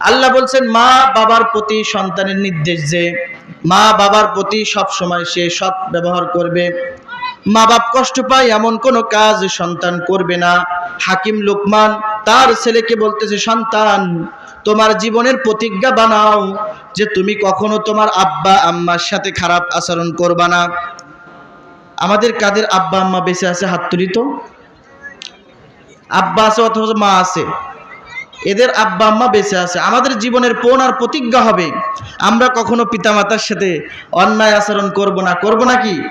আল্লাহ বলছেন, মা বাবার প্রতি সন্তানের নির্দেশ যে, মা বাবার প্রতি সব সময় সে সৎ ব্যবহার করবে। মা বাপ কষ্ট পায়, এমন কোনো কাজ সন্তান করবে না। হাকিম লোকমান তার ছেলেকে বলতেছে, সন্তান, তোমার জীবনের প্রতিজ্ঞা বানাও যে তুমি কখনো তোমার আব্বা, আম্মার সাথে খারাপ আচরণ করবা না। আমাদের কাদের আব্বা, আম্মা বেঁচে আছে হাত আব্বা আছে অথবা মা আছে। এদের আব্বা আম্মা বেঁচে আছে। আমাদের জীবনের পণ আর প্রতিজ্ঞা হবে? আমরা কখনো পিতামাতার সাথে অন্যায় আচরণ করব না। করব না কি?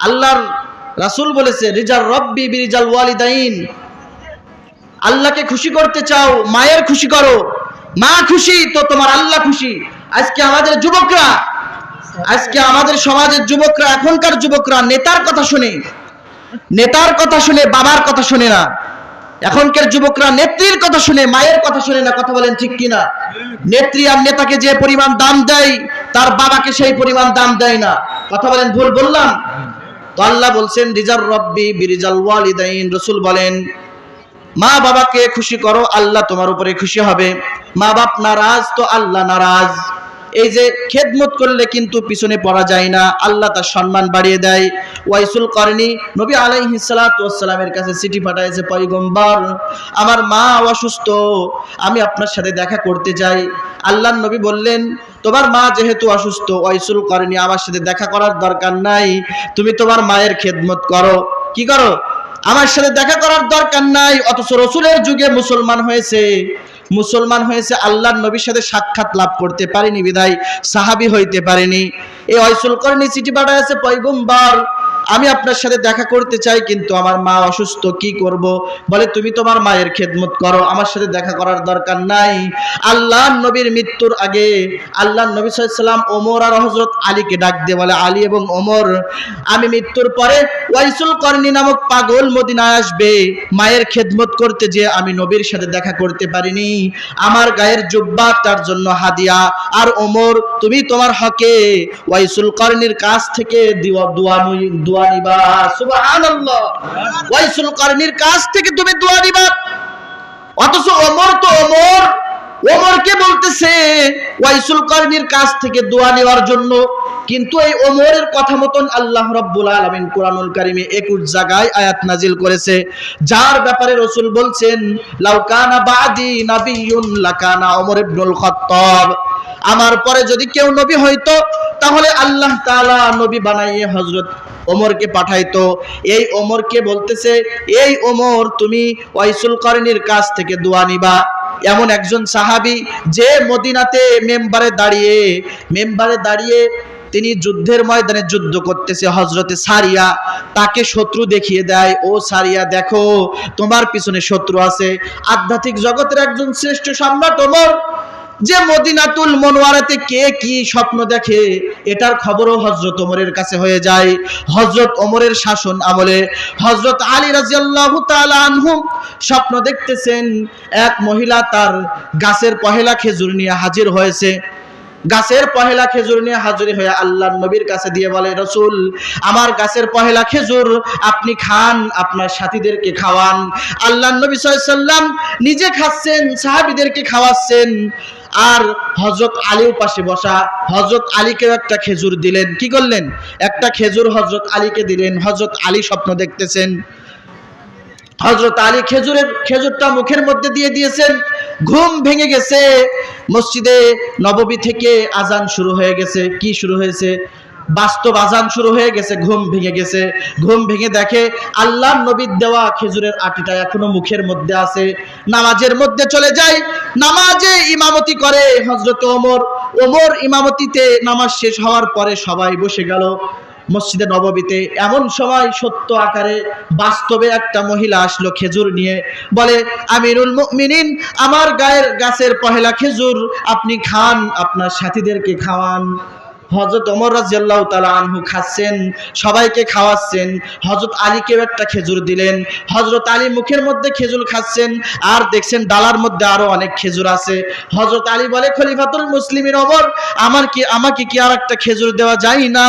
আল্লাহর রাসূল বলেছে, রিজাল রব্বি বিরিজাল ওয়ালিদাইন। আল্লাহকে খুশি করতে চাও, মায়ের খুশি করো। মা খুশি, তো তোমার আল্লাহ খুশি। আজকে আমাদের যুবকরা, আজকে আমাদের সমাজের যুবকরা, এখনকার যুবকরা নেতার কথা শুনে, নেতার কথা শুনে, বাবার কথা শুনে না। এখনকার যুবকরা নেত্রীর কথা শুনে, মায়ের কথা শুনে না, কথা বলেন ঠিক কিনা? নেত্রী আর নেতাকে যে পরিমাণ দাম দেয়, তার বাবাকে সেই পরিমাণ দাম দেয় না। কথা বলেন, ভুল বললাম? তো আল্লাহ বলছেন, রিজাল রব্বি বিরিজাল ওয়ালিদাইন। রসুল বলেন, মা বাবাকে খুশি করো, আল্লাহ তোমার উপরে খুশি হবে। মা বাপ নারাজ তো আল্লাহ নারাজ। এই যে খেদমত করলে কিন্তু পিছনে পড়া যায় না, আল্লাহ তার সম্মান বাড়িয়ে দেয়। ওয়াইসুল করেনি নবী আলাইহি সালামের কাছে চিঠি পাঠাইছে, পয়গম্বর, আমার মা অসুস্থ, আমি আপনার সাথে দেখা করতে যাই। আল্লাহ নবী বললেন, তোমার মা যেহেতু অসুস্থ, ওয়াইসুল করেনি আমার সাথে দেখা করার দরকার নাই, তুমি তোমার মায়ের খেদমত করো। কি করো? আমার সাথে দেখা করার দরকার নাই, অথচ রসুলের যুগে মুসলমান হয়েছে। মুসলমান হয়েছে, আল্লাহর নবীর সাথে সাক্ষাৎ লাভ করতে পারেনি বিদায় সাহাবি হইতে পারেনি। এই অসুল করেনি চিঠি পাঠাইছে পয়গম্বর। আমি আপনার সাথে দেখা করতে চাই, কিন্তু আমার মা অসুস্থ, কি করব? বলে, তুমি তোমার মায়ের খেদমত করো, আমার সাথে দেখা করার দরকার নাই। আল্লাহ নবীর মৃত্যুর আগে আল্লাহ নবী সাল্লাম ওমর আর হজরত আলীকে ডাক দিয়ে বলে, আলী এবং ওমর, আমি মৃত্যুর পরে ওয়াইসুল করনি নামক পাগল মদিনায় আসবে। মায়ের খেদমত করতে যে আমি নবীর সাথে দেখা করতে পারিনি। আমার গায়ের জুব্বা, তার জন্য হাদিয়া। আর ওমর, তুমি তোমার হকে। ওয়াইসুল করনির কাছ থেকে দোয়া নই- দোয়া নিবা, সুবহানাল্লাহ। কাছ থেকে তুমি দোয়া নিবা। অথচ তো ওমর। ওমরকে বলতেছে, ওয়াইসুল করনির কাছ থেকে দোয়া নেওয়ার জন্য। কিন্তু এই ওমরের কথা মতন আল্লাহ রাব্বুল আলামিন কোরআনুল কারিমে 21 জায়গায় আয়াত নাজিল করেছে। যার ব্যাপারে রসুল বলছেন লাউকানা বাদি নাবিয়ুন লাকানা ওমর ইবনুল খাত্তাব। আমার পরে যদি কেউ নবী হইতো, তাহলে আল্লাহ তাআলা নবী বানাইয়ে হজরত ওমরকে পাঠাইতো। এই ওমরকে বলতেছে, এই ওমর, তুমি ওয়াইসুল করনির কাছ থেকে দোয়া নিবা। এমন একজন সাহাবী যে মদিনাতে মেম্বারে দাঁড়িয়ে মেম্বারে দাঁড়িয়ে তিনি যুদ্ধের ময়দানে যুদ্ধ করতেছে হজরতে সারিয়া। তাকে শত্রু দেখিয়ে দেয়, ও সারিয়া, দেখো, তোমার পিছনে শত্রু আছে। আধ্যাত্মিক জগতের একজন শ্রেষ্ঠ সম্রাট ওমর যে মদিনাতুল মনোয়ারাতে কে কি স্বপ্ন দেখে, এটার খবরও হজরত ওমরের কাছে হয়ে যায়। হজরত ওমরের শাসন আমলে হজরত আলী রাজিয়াল্লাহু তাআলা আনহু স্বপ্ন দেখতেছেন, এক মহিলা তার গাছের পহেলা খেজুর নিয়ে হাজির হয়েছে। গাছের পহেলা খেজুর নিয়ে হাজির হয়ে আল্লাহর নবীর কাছে দিয়ে বলে, রসুল, আমার গাছের পহেলা খেজুর আপনি খান, আপনার সাথীদেরকে খাওয়ান। আল্লাহর নবী সাল্লাম নিজে খাচ্ছেন, সাহাবিদেরকে খাওয়াচ্ছেন। আর হজরত আলীর পাশে বসা হজরত আলীকেও একটা খেজুর দিলেন। কি করলেন? একটা খেজুর হজরত আলীকে দিলেন। হজরত আলী স্বপ্ন দেখতেছেন। হজরত আলী খেজুরের, খেজুরটা মুখের মধ্যে দিয়ে দিয়েছেন। ঘুম ভেঙে গেছে। মসজিদে নববী থেকে আজান শুরু হয়ে গেছে। কি শুরু হয়েছে? বাস্তব আজান শুরু হয়ে গেছে, ঘুম ভেঙে গেছে। ঘুম ভেঙে দেখে আল্লাহ নবীর দেওয়া খেজুরের আটিটা এখনও মুখের মধ্যে আছে। নামাজের মধ্যে চলে যায়, নামাজে ইমামতি করে হজরত ওমর। ওমর ইমামতিতে নামাজ শেষ হওয়ার পরে সবাই বসে গেল মসজিদে নববীতে। এমন সময় সত্য আকারে বাস্তবে একটা মহিলা আসলো খেজুর নিয়ে। বলে, আমিরুল মুমিনিন, আমার গায়ের গাছের পহেলা খেজুর, আপনি খান, আপনার সাথীদেরকে খাওয়ান। হজরত ওমর রাজিয়াল্লাহু তাআলা আনহু খাচ্ছেন, সবাইকে খাওয়াচ্ছেন হজরত আলীকেও একটা খেজুর দিলেন হজরত আলী মুখের মধ্যে খেজুর খাচ্ছেন, আর দেখছেন ডালার মধ্যে আরও অনেক খেজুর আছে। হজরত আলী বলে, খলিফাতুল মুসলিমিন ওমর, আমার কি, আমাকে কি আর একটা খেজুর দেওয়া যায় না?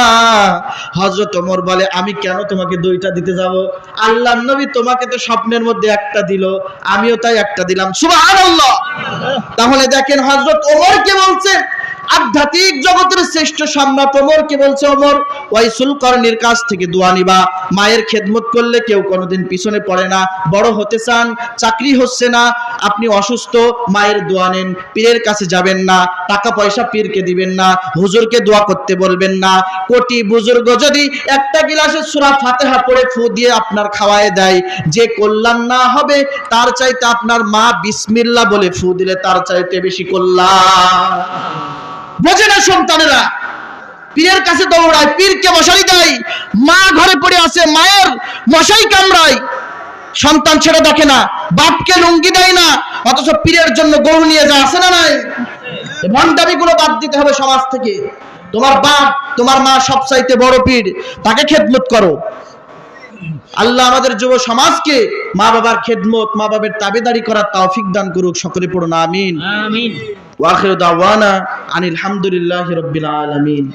হজরত ওমর বলে, আমি কেন তোমাকে দুইটা দিতে যাব? আল্লাহ নবী তোমাকে তো স্বপ্নের মধ্যে একটা দিল, আমিও তাই একটা দিলাম। সুবহানাল্লাহ! তাহলে দেখেন হজরত ওমরকে বলছে আধ্যাত্মিক জগতের শ্রেষ্ঠ সম্রাট ওমরকে বলছে ওমর? ওয়াইসুল করণীর কাছ থেকে দোয়া নিবা। মায়ের খেদমত করলে কেউ কোনোদিন পিছনে পড়ে না। বড় হতে চান, চাকরি হচ্ছে না। আপনি অসুস্থ, মায়ের দোয়া নেন। পীরের কাছে যাবেন না। টাকা পয়সা পীরকে দিবেন না। হুজুরকে দোয়া করতে বলবেন না। কোটি বুজুর্গ যদি একটা গিলাসে সুরা ফাতেহা পড়ে ফু দিয়ে আপনার খাওয়ায় দেয়, যে কল্যাণ না হবে, তার চাইতে আপনার মা বিসমিল্লা বলে ফু দিলে তার চাইতে বেশি কল্যাণ। বোঝে না সন্তানেরা। পীরের কাছে দৌড়ায়, পীরকে মশারি দেয়, মা ঘরে পড়ে আছে, মায়ের মশাই কামড়ায়। সন্তান ছেড়ে দেখে না, বাপকে লুঙ্গি দেয় না, অথচ পীরের জন্য গরু নিয়ে যায়, আছে না নাই? ভণ্ডামি গুলো বাদ দিতে হবে সমাজ থেকে। তোমার বাপ, তোমার মা সব চাইতে বড় পীর, তাকে খেদমত করো। আল্লাহ আমাদের যুব সমাজকে মা বাবার খেদমত মা বাবার তাবেদারি করার তৌফিক দান করুক সকলে পড়ুন আমিন। আমিন। ওয়াখির দাওয়ানা আনিল হামদুলিল্লাহি রাব্বিল আলামিন।